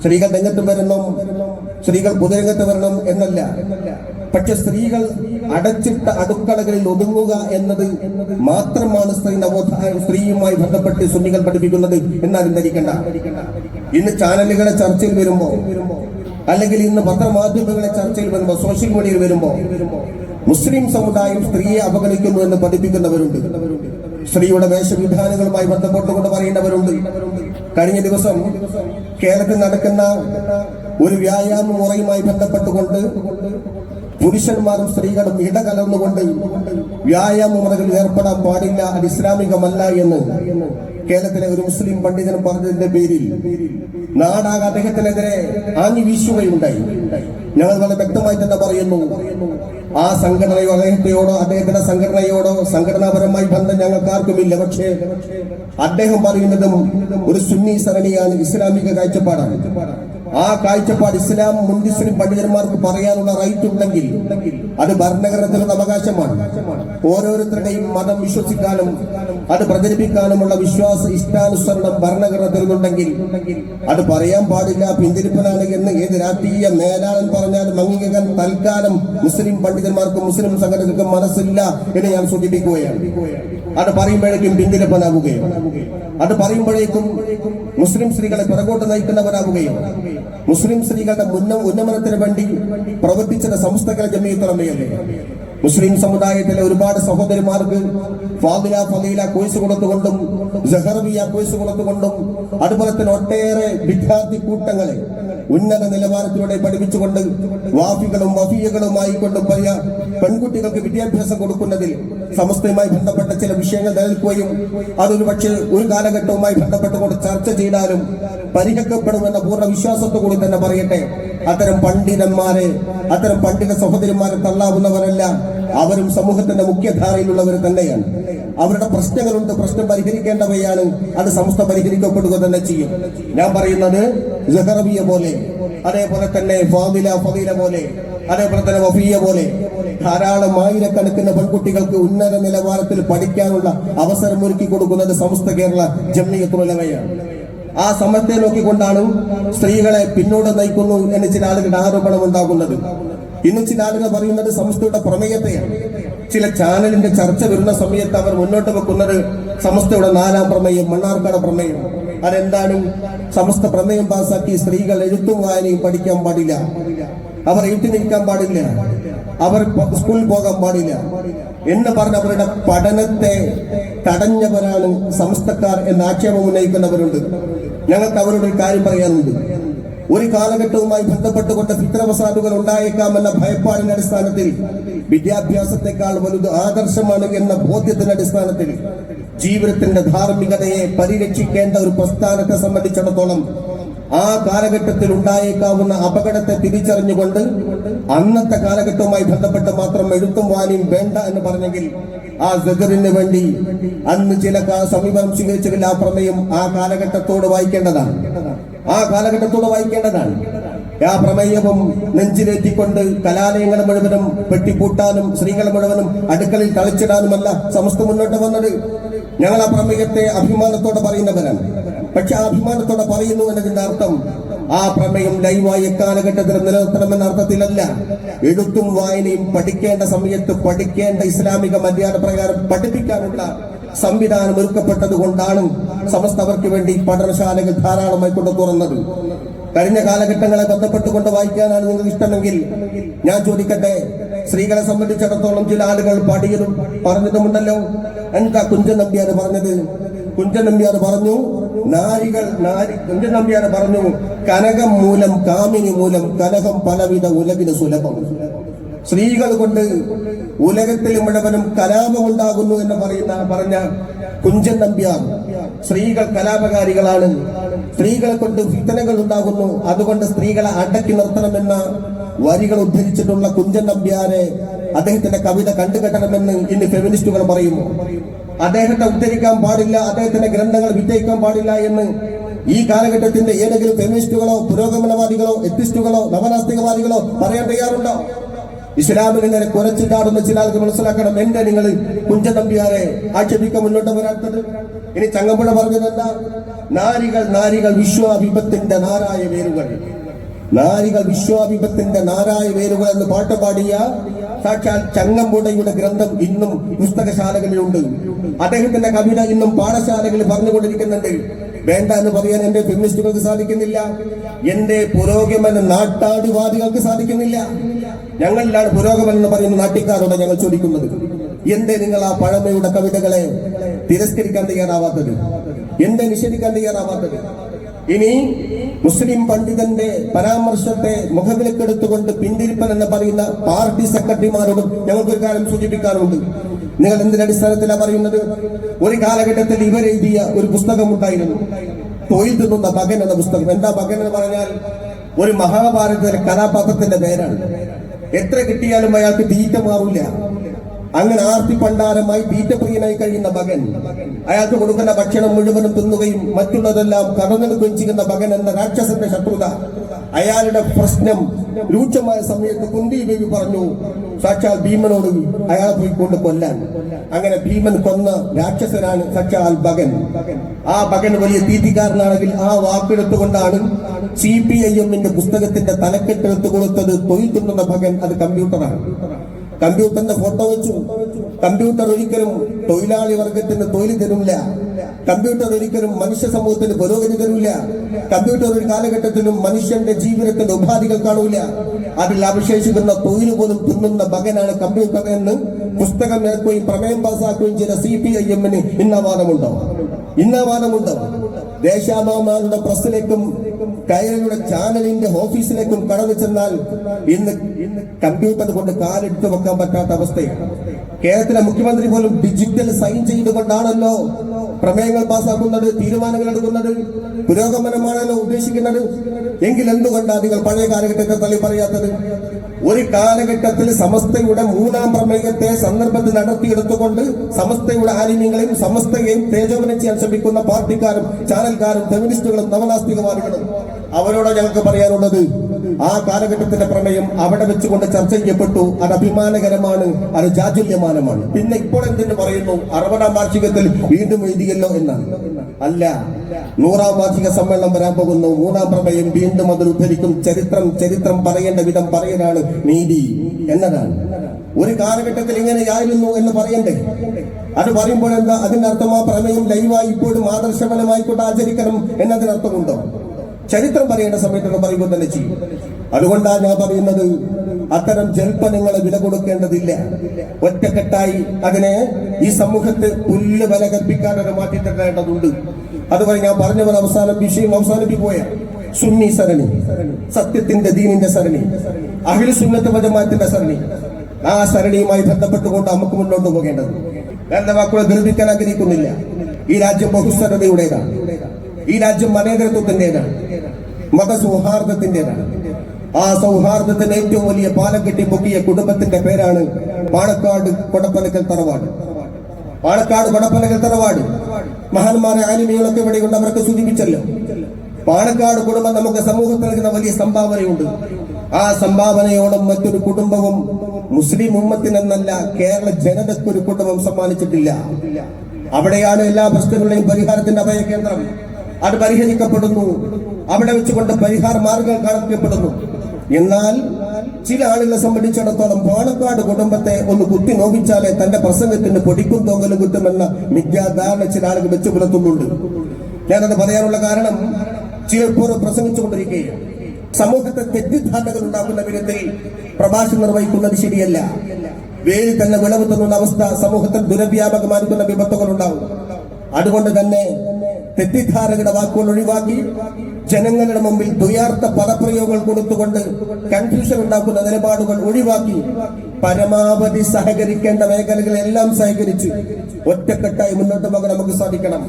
സ്ത്രീകൾ രംഗത്ത് വരണം സ്ത്രീകൾ പൊതുരംഗത്ത് വരണം എന്നല്ല. പക്ഷെ സ്ത്രീകൾ അടച്ചിട്ട അടുക്കളകളിൽ ഒതുങ്ങുക എന്നത് മാത്രമാണ് സ്ത്രീ നവോത്ഥാന സ്ത്രീയുമായി ബന്ധപ്പെട്ട് സുന്നികൾ പഠിപ്പിക്കുന്നത് എന്നാലും ധരിക്കണ്ട ഇന്ന് ചാനലുകളെ ചർച്ചയിൽ വരുമ്പോ അല്ലെങ്കിൽ ഇന്ന് പത്രമാധ്യമങ്ങളെ ചർച്ചയിൽ വരുമ്പോ സോഷ്യൽ മീഡിയയിൽ വരുമ്പോ മുസ്ലിം സമുദായം സ്ത്രീയെ അവഗണിക്കുന്നു എന്ന് പഠിപ്പിക്കുന്നവരുണ്ട്. സ്ത്രീയുടെ വേഷവിധാനങ്ങളുമായി ബന്ധപ്പെട്ടുകൊണ്ട് പറയുന്നവരുണ്ട് കഴിഞ്ഞ ദിവസം കേരളത്തിൽ നടക്കുന്ന ഒരു വ്യായാമ മുറയുമായി ബന്ധപ്പെട്ടുകൊണ്ട് പുരുഷന്മാരും സ്ത്രീകളും ഇടകലർന്നുകൊണ്ട് വ്യായാമ മുറകളിൽ ഏർപ്പെടാൻ പാടില്ല അത് ഇസ്ലാമികമല്ല എന്ന് കേരളത്തിലെ ഒരു മുസ്ലിം പണ്ഡിതൻ പറഞ്ഞതിന്റെ പേരിൽ നാടാകെ അദ്ദേഹത്തിനെതിരെ ആഞ്ഞു വീശുകയുണ്ടായി. ഞങ്ങൾ വളരെ വ്യക്തമായി തന്നെ പറയുന്നു ആ സംഘടനയോ അദ്ദേഹത്തെയോടോ അദ്ദേഹത്തിന്റെ സംഘടനയോടോ സംഘടനാപരമായി ബന്ധം ഞങ്ങൾക്ക് ആർക്കുമില്ല പക്ഷേ അദ്ദേഹം പറയുന്നതും ഒരു സുന്നി സരണിയാണ് ഇസ്ലാമിക കാഴ്ചപ്പാടാണ്. ആ കാഴ്ചപ്പാട് ഇസ്ലാം മുൻമുസ്ലിം പണ്ഡിതന്മാർക്ക് പറയാനുള്ള റൈറ്റ് ഉണ്ടെങ്കിൽ അത് ഭരണഘടനത്തിലുള്ള അവകാശമാണ്. ഓരോരുത്തരുടെയും മതം വിശ്വസിക്കാനും അത് പ്രചരിപ്പിക്കാനുമുള്ള വിശ്വാസ ഇഷ്ടാനുസരണം ഭരണഘടനത്തിലുണ്ടെങ്കിൽ അത് പറയാൻ പാടില്ല പിന്തിരിപ്പനാണ് എന്ന് ഏത് രാഷ്ട്രീയ മേലാളൻ പറഞ്ഞാലും അംഗീകരിക്കാൻ തൽക്കാലം മുസ്ലിം പണ്ഡിതന്മാർക്കും മുസ്ലിം സംഘടനകൾക്കും മനസ്സില്ല എന്ന് ഞാൻ സൂചിപ്പിക്കുകയാണ്. അത് പറയുമ്പോഴേക്കും പിന്തിരിപ്പനാകുകയും അത് പറയുമ്പോഴേക്കും മുസ്ലിം സ്ത്രീകളെ പിറകോട്ട് നയിക്കുന്നവരാകുകയും മുസ്ലിം സ്ത്രീകളുടെ ഉന്നമനത്തിന് വേണ്ടി പ്രവർത്തിച്ചത് സംസ്ഥകളെ ജമീയത്തുറമയല്ലേ മുസ്ലിം സമുദായത്തിലെ ഒരുപാട് സഹോദരിമാർക്ക് ഫാദില ഫലീല കോഴ്സ് കൊടുത്തുകൊണ്ടും ജഹർബിയ കോഴ്സ് കൊടുത്തുകൊണ്ടും അതുപോലെ തന്നെ ഒട്ടേറെ വിദ്യാർത്ഥി കൂട്ടങ്ങളെ ഉന്നത നിലവാരത്തിലൂടെ പഠിപ്പിച്ചുകൊണ്ട് വാഫികളും വഫിയകളുമായി കൊണ്ട് പല പെൺകുട്ടികൾക്ക് വിദ്യാഭ്യാസം കൊടുക്കുന്നതിൽ സമസ്തയുമായി ബന്ധപ്പെട്ട ചില വിഷയങ്ങൾ നിലനിൽക്കുകയും അതൊരു പക്ഷേ ഒരു കാലഘട്ടവുമായി ബന്ധപ്പെട്ടുകൊണ്ട് ചർച്ച ചെയ്താലും പരിഹരിക്കപ്പെടുമെന്ന പൂർണ വിശ്വാസത്തോടുകൂടി തന്നെ പറയട്ടെ. അത്തരം പണ്ഡിതന്മാരെ അത്തരം പണ്ഡിത സഹോദരന്മാരെ തള്ളാവുന്നവരല്ല അവരും സമൂഹത്തിന്റെ മുഖ്യധാരയിലുള്ളവർ തന്നെയാണ്. അവരുടെ പ്രശ്നങ്ങളുണ്ട് പ്രശ്നം പരിഹരിക്കേണ്ടവയാണ് അത് സമസ്ത പരിഹരിക്കപ്പെടുക തന്നെ ചെയ്യും. ഞാൻ പറയുന്നത് ജഹറബിയ പോലെ അതേപോലെ തന്നെ ഫാമില ഫീല പോലെ അതേപോലെ തന്നെ വഫിയ പോലെ ധാരാളം ആയിരക്കണക്കിന് പെൺകുട്ടികൾക്ക് ഉന്നത നിലവാരത്തിൽ പഠിക്കാനുള്ള അവസരം ഒരുക്കി കൊടുക്കുന്നത് സമസ്ത കേരള ജമ്മിയത്തുലവയാണ് ആ സമത്തെ നോക്കിക്കൊണ്ടാണ് സ്ത്രീകളെ പിന്നോട്ട് നയിക്കുന്നു എന്ന് ചില ആളുകളുടെ ആരോപണം ഉണ്ടാകുന്നത്. ഇന്ന് ചില ആളുകൾ പറയുന്നത് സമസ്തയുടെ പ്രമേയത്തെയാണ്. ചില ചാനലിന്റെ ചർച്ച വരുന്ന സമയത്ത് അവർ മുന്നോട്ട് വെക്കുന്നത് സമസ്തയുടെ നാലാം പ്രമേയം മണ്ണാർക്കാട് പ്രമേയം. അതെന്താണ്? സമസ്ത പ്രമേയം പാസാക്കി സ്ത്രീകൾ എഴുത്തും വായനയും പഠിക്കാൻ പാടില്ല. അവർ എഴുത്തി നിൽക്കാൻ പാടില്ല. അവർ സ്കൂളിൽ പോകാൻ പാടില്ല. എന്ന് പറഞ്ഞ് അവരുടെ പഠനത്തെ തടഞ്ഞവരാണ് സംസ്ഥക്കാർ എന്ന ആക്ഷേപം ഉന്നയിക്കുന്നവരുണ്ട്. ഞങ്ങൾക്ക് അവരോട് ഒരു കാര്യം പറയാനുണ്ട്. ഒരു കാലഘട്ടവുമായി ബന്ധപ്പെട്ടുകൊണ്ട് ഫിത്രവസാദുകൾ ഉണ്ടായേക്കാമെന്ന ഭയപ്പാടിന്റെ അടിസ്ഥാനത്തിൽ വിദ്യാഭ്യാസത്തെക്കാൾ വലുത് ആദർശമാണ് എന്ന ബോധ്യത്തിന്റെ അടിസ്ഥാനത്തിൽ ജീവിതത്തിന്റെ ധാർമ്മികതയെ പരിരക്ഷിക്കേണ്ട ഒരു പ്രസ്ഥാനത്തെ സംബന്ധിച്ചിടത്തോളം ആ കാലഘട്ടത്തിൽ ഉണ്ടായേക്കാവുന്ന അപകടത്തെ തിരിച്ചറിഞ്ഞുകൊണ്ട് അന്നത്തെ കാലഘട്ടവുമായി ബന്ധപ്പെട്ട് മാത്രം എഴുത്തും വാനിയും വേണ്ട എന്ന് പറഞ്ഞെങ്കിൽ ആ സദറിന് വേണ്ടി അന്ന് ചില സമീപം സ്വീകരിച്ചെങ്കിൽ ആ പ്രമേയം ആ കാലഘട്ടത്തോട് വായിക്കേണ്ടതാണ്. ആ കാലഘട്ടത്തോട് വായിക്കേണ്ടതാണ്. ആ പ്രമേയവും നെഞ്ചിലേറ്റിക്കൊണ്ട് കലാലയങ്ങൾ മുഴുവനും പെട്ടിപ്പൂട്ടാനും സ്ത്രീകൾ മുഴുവനും അടുക്കളയിൽ തളിച്ചിടാനുമല്ല സമസ്ത മുന്നോട്ട് വന്നത്. ഞങ്ങൾ ആ പ്രമേയത്തെ അഭിമാനത്തോടെ പറയുന്നവരാണ്. പക്ഷെ അഭിമാനത്തോടെ പറയുന്നു എന്നതിന്റെ അർത്ഥം ആ പ്രമേയം ലൈവായി കാലഘട്ടത്തിൽ നിലനിർത്തണമെന്ന അർത്ഥത്തിലല്ല. എഴുത്തും വായനയും പഠിക്കേണ്ട സമയത്ത് പഠിക്കേണ്ട ഇസ്ലാമിക മര്യാദ പ്രകാരം പഠിപ്പിക്കാനുള്ള സംവിധാനം ഒരുക്കപ്പെട്ടത് കൊണ്ടാണ് സമസ്തവർക്ക് വേണ്ടി പഠനശാലകൾ ധാരാളമായി കൊണ്ട് തുറന്നത്. കഴിഞ്ഞ കാലഘട്ടങ്ങളെ ബന്ധപ്പെട്ടുകൊണ്ട് വായിക്കാനാണ് നിങ്ങൾക്ക് ഇഷ്ടമെങ്കിൽ ഞാൻ ചോദിക്കട്ടെ? സ്ത്രീകളെ സംബന്ധിച്ചിടത്തോളം ചില ആളുകൾ പാടിയതും പറഞ്ഞതുമുണ്ടല്ലോ. എന്താ കുഞ്ചൻ നമ്പ്യാർ പറഞ്ഞത്? കുഞ്ചൻ നമ്പ്യാർ പറഞ്ഞു നാരികൾ നാരി എന്റെ പറഞ്ഞു കനകം മൂലം കാമിനി മൂലം കനകം പലവിധ ഉലകിന് സുലഭം. സ്ത്രീകൾ കൊണ്ട് ഉലകത്തിൽ മുഴുവനും കലാപം ഉണ്ടാകുന്നു എന്ന് പറയുന്ന പറഞ്ഞ കുഞ്ചൻ നമ്പ്യാർ സ്ത്രീകൾ കലാപകാരികളാണ്. സ്ത്രീകളെ കൊണ്ട് ഫിത്തനകൾ ഉണ്ടാകുന്നു. അതുകൊണ്ട് സ്ത്രീകളെ അടക്കി നിർത്തണമെന്ന വരികൾ ഉദ്ധരിച്ചിട്ടുള്ള കുഞ്ചൻ നമ്പ്യാരെ അദ്ദേഹത്തിന്റെ കവിത കണ്ടുകെട്ടണമെന്ന് ഇന്ന് ഫെമിനിസ്റ്റുകൾ പറയുന്നു. അദ്ദേഹത്തെ ഉദ്ധരിക്കാൻ പാടില്ല അദ്ദേഹത്തിന്റെ ഗ്രന്ഥങ്ങൾ വിജയിക്കാൻ പാടില്ല എന്ന് ഈ കാലഘട്ടത്തിന്റെ ഏതെങ്കിലും ഫെമിനിസ്റ്റുകളോ പുരോഗമനവാദികളോ എത്തിസ്റ്റുകളോ നവനാസ്തികവാദികളോ പറയാൻ തയ്യാറുണ്ടോ? ഇസ്ലാമിൽ നിന്നെ കുറച്ചു ചാടുന്ന ചില ആൾക്ക് മനസ്സിലാക്കണം എന്റെ നിങ്ങൾ കുഞ്ച തമ്പിയാരെ ആക്ഷേപിക്കാൻ മുന്നോട്ട് വരാത്തത്. ഇനി ചങ്ങമ്പുഴ പറഞ്ഞതെന്താ? നാരികൾ നാരികൾ വിശ്വാഭിപത്തിന്റെ നാരായ വേരുകൾ. നാരികൾ വിശ്വാഭിപത്തിന്റെ നാരായ വേരുകൾ എന്ന് പാട്ട് പാടിയ സാക്ഷാൽ ചങ്ങമ്പുടയുടെ ഗ്രന്ഥം ഇന്നും പുസ്തകശാലകളിലുണ്ട്. അദ്ദേഹത്തിന്റെ കവിത ഇന്നും പാഠശാലകളിൽ പറഞ്ഞുകൊണ്ടിരിക്കുന്നുണ്ട്. വേണ്ട എന്ന് പറയാൻ എന്റെ ഫെമിനിസ്റ്റുകൾക്ക് സാധിക്കുന്നില്ല. എന്റെ പുരോഗമന നാട്ടാടിവാദികൾക്ക് സാധിക്കുന്നില്ല. ഞങ്ങളിലാണ് പുരോഗമനം എന്ന് പറയുന്ന നാട്ടിക്കാരോട് ഞങ്ങൾ ചോദിക്കുന്നത്. എന്തേ നിങ്ങൾ ആ പഴമയുടെ കവിതകളെ തിരസ്കരിക്കാൻ തയ്യാറാവാത്തത്? എന്തേ നിഷേധിക്കാൻ തയ്യാറാവാത്തത്? ഇനി മുസ്ലിം പണ്ഡിതന്റെ പരാമർശത്തെ മുഖവിലക്കെടുത്തുകൊണ്ട് പിന്തിരിപ്പൻ എന്ന് പറയുന്ന പാർട്ടി സെക്രട്ടറിമാരോടും ഞങ്ങൾക്കൊരു കാര്യം സൂചിപ്പിക്കാറുണ്ട് നിങ്ങൾ എന്തിന്റെ അടിസ്ഥാനത്തിലാണ് പറയുന്നത്? ഒരു കാലഘട്ടത്തിൽ ഇവരെഴുതിയ ഒരു പുസ്തകം ഉണ്ടായിരുന്നു തൊഴിൽ തിന്നുന്ന മകൻ എന്ന പുസ്തകം. എന്താ മകൻ എന്ന് പറഞ്ഞാൽ ഒരു മഹാഭാരതത്തിലെ കഥാപാത്രത്തിന്റെ പേരാണ്. എത്ര കിട്ടിയാലും അയാൾക്ക് തീറ്റ മാറില്ല അങ്ങനെ ആർത്തി പണ്ടാരമായി ബീറ്റപ്രിയനായി കഴിയുന്ന മകൻ. അയാൾക്ക് കൊടുക്കുന്ന ഭക്ഷണം മുഴുവനും തിന്നുകയും മറ്റുള്ളതെല്ലാം കടന്നെടുക്കുകയും ചെയ്യുന്ന മകൻ എന്ന രാക്ഷസന്റെ ശത്രുത. അയാളുടെ പ്രശ്നം രൂക്ഷമായ സമയത്ത് കുന്തി ദേവി പറഞ്ഞു സാക്ഷാൽ ഭീമനോട് അയാളെ പോയി കൊണ്ട് കൊല്ലാൻ. അങ്ങനെ ഭീമൻ കൊന്ന രാക്ഷസനാണ് സാക്ഷാൽ ഭഗൻ ആ ഭഗൻ വലിയ തീറ്റിക്കാരനാണെങ്കിൽ ആ വാക്കെടുത്തുകൊണ്ടാണ് സി പി ഐ എമ്മിന്റെ പുസ്തകത്തിന്റെ തലക്കെട്ടെടുത്ത് കൊടുത്തത് തൊഴിൽ തിന്നുന്ന ഭഗൻ അത് കമ്പ്യൂട്ടറാണ്. കമ്പ്യൂട്ടറിന്റെ ഫോട്ടോ വെച്ചു. കമ്പ്യൂട്ടർ ഒരിക്കലും തൊഴിലാളി വർഗത്തിന് തൊഴിൽ തരില്ല. കമ്പ്യൂട്ടർ ഒരിക്കലും മനുഷ്യ സമൂഹത്തിന് പുരോഗതി തരില്ല. കമ്പ്യൂട്ടർ ഒരു കാലഘട്ടത്തിലും മനുഷ്യന്റെ ജീവിതത്തിന്റെ ഉപാധികൾ കാണൂല. അതിൽ അവശേഷിക്കുന്ന തൊഴിൽ പോലും തിന്നുന്ന മകനാണ് കമ്പ്യൂട്ടർ എന്ന് പുസ്തകം ഇറക്കുകയും പ്രമേയം പാസാക്കുകയും ചെയ്ത സി പി ഐ എമ്മിന് ഇന്നവാദമുണ്ടോ ഇന്നവാദമുണ്ടോ ദേശാഭിമാനിയുടെ പ്രസിലേക്കും കയറിയുടെ ചാനലിന്റെ ഓഫീസിലേക്കും കടന്നു ചെന്നാൽ ഇന്ന് കമ്പ്യൂട്ടർ കൊണ്ട് കാലെടുത്ത് വെക്കാൻ പറ്റാത്ത അവസ്ഥയാണ്. കേരളത്തിലെ മുഖ്യമന്ത്രി പോലും ഡിജിറ്റൽ സൈൻ ചെയ്തുകൊണ്ടാണല്ലോ പ്രമേയങ്ങൾ പാസ്സാക്കുന്നത് തീരുമാനങ്ങൾ എടുക്കുന്നത് പുരോഗമനമാണല്ലോ ഉദ്ദേശിക്കുന്നത്. എങ്കിൽ എന്തുകൊണ്ടാണ് നിങ്ങൾ പഴയ കാലഘട്ടത്തെ തള്ളി പറയാത്തത്? ഒരു കാലഘട്ടത്തിൽ സമസ്തയുടെ മൂന്നാം പ്രമേയത്തെ സന്ദർഭത്തിൽ നടത്തിയെടുത്തുകൊണ്ട് സമസ്തയുടെ ആലിന്യങ്ങളെയും സമസ്തയെയും തേജോപനം ചെയ്യാൻ ശ്രമിക്കുന്ന പാർട്ടിക്കാരും ചാനൽക്കാരും ഫെമിനിസ്റ്റുകളും നവനാസ്തികവാദികളും അവരോട് ഞങ്ങൾക്ക് പറയാനുള്ളത് ആ കാലഘട്ടത്തിന്റെ പ്രമേയം അവിടെ വെച്ചുകൊണ്ട് ചർച്ച ചെയ്യപ്പെട്ടു. അത് അഭിമാനകരമാണ് അത് ജാജുല്യമാനമാണ്. പിന്നെ ഇപ്പോൾ എന്തിനു പറയുന്നു? അറുപതാം വാർഷികത്തിൽ വീണ്ടും എഴുതിയല്ലോ എന്നാണ്. അല്ല നൂറാം വാർഷിക സമ്മേളനം വരാൻ പോകുന്നു. മൂന്നാം പ്രമേയം വീണ്ടും അത് ഉദ്ധരിക്കും. ചരിത്രം ചരിത്രം പറയേണ്ട വിധം പറയലാണ് നീതി എന്നതാണ്. ഒരു കാലഘട്ടത്തിൽ ഇങ്ങനെയായിരുന്നു എന്ന് പറയണ്ടേ? അത് പറയുമ്പോൾ എന്താ? അതിന്റെ അർത്ഥം ആ പ്രമേയം ലൈവായി ഇപ്പോഴും ആദർശപരമായിക്കൊണ്ട് ആചരിക്കണം എന്നതിനർത്ഥമുണ്ടോ? ചരിത്രം പറയേണ്ട സമയത്തൊക്കെ പറയുമ്പോൾ തന്നെ ചെയ്യും. അതുകൊണ്ടാണ് ഞാൻ പറയുന്നത് അത്തരം ജൽപ്പനങ്ങളെ വില കൊടുക്കേണ്ടതില്ല. ഒറ്റക്കെട്ടായി അതിനെ ഈ സമൂഹത്തെ പുല്ല് വില കൽപ്പിക്കാതെ മാറ്റിത്തരേണ്ടതുണ്ട് അതുപോലെ ഞാൻ പറഞ്ഞവർ അവസാനം വിഷയം അവസാനിപ്പിക്കുക സുന്നി സരണി സത്യത്തിന്റെ ദീനിന്റെ സരണി അഖില സുന്നത്ത് മജമാത്തിന്റെ സരണി. ആ സരണിയുമായി ബന്ധപ്പെട്ടുകൊണ്ട് നമുക്ക് മുന്നോട്ട് പോകേണ്ടത്. വേണ്ട വാക്കുകളെ ധൃതിക്കാൻ ആഗ്രഹിക്കുന്നില്ല. ഈ രാജ്യം ബഹുസ്വരതയുടേതാണ്. ഈ രാജ്യം മതേതരത്വത്തിന്റേതാണ് മതസൗഹാർദ്ദത്തിന്റേതാണ് ആ സൗഹാർദ്ദത്തിന് ഏറ്റവും വലിയ പാലം കെട്ടി പൊക്കിയ കുടുംബത്തിന്റെ പേരാണ് പാണക്കാട് കൊടപ്പനക്കൽ തറവാട്. പാണക്കാട് കൊടപ്പനക്കൽ തറവാട്. മഹാന്മാരെ ആനിമികളൊക്കെ ഇവിടെ ഉണ്ട് അവർക്ക് സൂചിപ്പിച്ചല്ലോ. പാണക്കാട് കുടുംബം നമുക്ക് സമൂഹത്തിൽ നൽകുന്ന വലിയ സംഭാവനയുണ്ട്. ആ സംഭാവനയോടും മറ്റൊരു കുടുംബവും മുസ്ലിം ഉമ്മത്തിനെന്നല്ല കേരള ജനതക്കൊരു കുടുംബം സമ്മാനിച്ചിട്ടില്ല. അവിടെയാണ് എല്ലാ പ്രശ്നങ്ങളുടെയും പരിഹാരത്തിന്റെ അഭയ കേന്ദ്രം. അത് പരിഹരിക്കപ്പെടുന്നു. അവിടെ വെച്ചുകൊണ്ട് പരിഹാര മാർഗം കാണിക്കപ്പെടുന്നു. എന്നാൽ ചില ആളുകളെ സംബന്ധിച്ചിടത്തോളം പാണക്കാട് കുടുംബത്തെ ഒന്ന് കുത്തി നോവിച്ചാലേ തന്റെ പ്രസംഗത്തിന് പൊടിക്കും തോങ്ങലും കിട്ടുമെന്ന മിഥ്യാധാരണ ചില ആളുകൾ വെച്ചു പുലർത്തുന്നുണ്ട്. ഞാനത് പറയാനുള്ള കാരണം ചിലപ്പോൾ പ്രസംഗിച്ചുകൊണ്ടിരിക്കുകയാണ്. സമൂഹത്തെ തെറ്റിദ്ധാരണകൾ ഉണ്ടാക്കുന്ന വിധത്തിൽ പ്രഭാഷണം നിർവഹിക്കുന്നത് ശരിയല്ല. വേലി തന്നെ വിളവ് അവസ്ഥ സമൂഹത്തിൽ ദുരവ്യാപകമായിരിക്കുന്ന വിപത്തുകൾ ഉണ്ടാവും അതുകൊണ്ട് തന്നെ തെറ്റിദ്ധാരകരുടെ വാക്കുകൾ ഒഴിവാക്കി ജനങ്ങളുടെ മുമ്പിൽ ദ്വയാർത്ഥ പദപ്രയോഗങ്ങൾ കൊടുത്തുകൊണ്ട് കൺഫ്യൂഷൻ ഉണ്ടാക്കുന്ന നിലപാടുകൾ ഒഴിവാക്കി പരമാവധി സഹകരിക്കേണ്ട മേഖലകളെല്ലാം സഹകരിച്ച് ഒറ്റക്കെട്ടായി മുന്നോട്ട് പോകാൻ നമുക്ക് സാധിക്കണം.